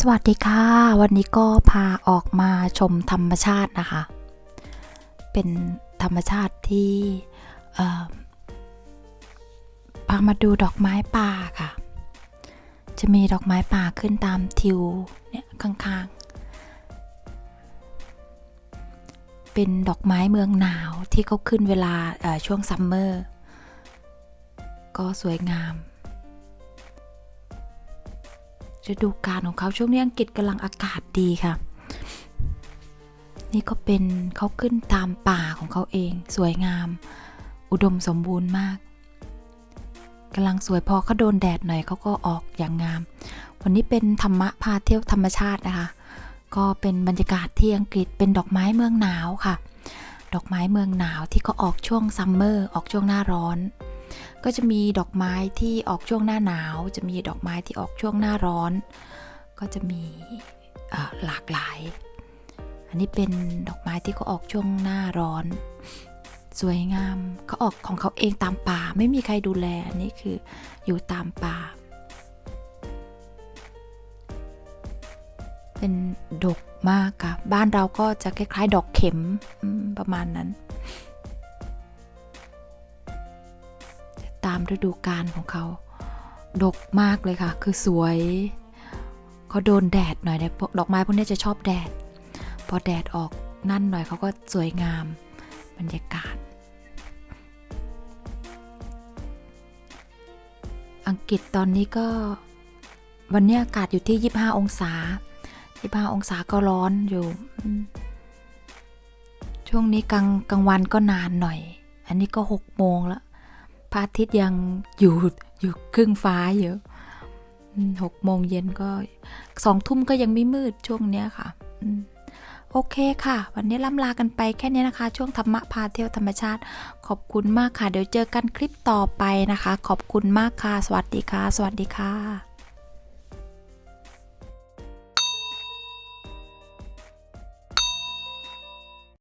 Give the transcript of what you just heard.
สวัสดีค่ะ วันนี้ก็พาออกมาชมธรรมชาตินะคะ เป็นธรรมชาติที่เอ่อพามาดูดอกไม้ป่าค่ะ จะมีดอกไม้ป่าขึ้นตามทิวเนี่ยข้างๆ เป็นดอกไม้เมืองหนาวที่เขาขึ้นเวลาช่วงซัมเมอร์ ก็สวยงาม ฤดูกาลของเขาช่วงนี้อังกฤษกำลังอากาศดีค่ะ นี่ก็เป็นเขาขึ้นตามป่าของเขาเอง สวยงาม อุดมสมบูรณ์มากกำลังสวยพอเขาโดนแดดหน่อยเขาก็ออกอย่างงาม วันนี้เป็นธรรมะพาเที่ยวธรรมชาตินะคะ ก็เป็นบรรยากาศที่อังกฤษเป็นดอกไม้เมืองหนาวค่ะ ดอกไม้เมืองหนาวที่เขาออกช่วงซัมเมอร์ออกช่วงหน้าร้อน ก็จะมีดอกไม้ที่ออกช่วงหน้าหนาว จะมีดอกไม้ที่ออกช่วงหน้าร้อน ก็จะมีหลากหลาย อันนี้เป็นดอกไม้ที่เขาออกช่วงหน้าร้อน สวยงามเขาออกของเขาเองตามป่า ไม่มีใครดูแล อันนี้คืออยู่ตามป่า เป็นดกมากค่ะ บ้านเราก็จะคล้ายๆ ดอกเข็มประมาณนั้น ตามฤดูกาลของเขา ดกมากเลยค่ะ คือสวยเขาโดนแดดหน่อยนี่ยพวกดอกไม้พวกนี้จะชอบแดด พอแดดออกนั่นหน่อยเขาก็สวยงามบรรยากาศ อังกฤษตอนนี้ก็วันนี้อากาศอยู่ที่ 25 องศา 25 องศาก็ร้อนอยู่ ช่วงนี้กลางกลางวันก็นานหน่อย อันนี้ก็ 6 โมงแล้ว ระอาทิตย์ยังอยู่อยู่ครึ่งฟ้าอยู่อืมหกโมงเย็นก็สองทุ่มก็ยังไม่มืดช่วงเนี้ยค่ะโอเคค่ะ วันนี้ล่ำลากันไปแค่นี้นะคะ ช่วงธรรมะพาเที่ยวธรรมชาติ ขอบคุณมากค่ะ เดี๋ยวเจอกันคลิปต่อไปนะคะ ขอบคุณมากค่ะ สวัสดีค่ะ สวัสดีค่ะ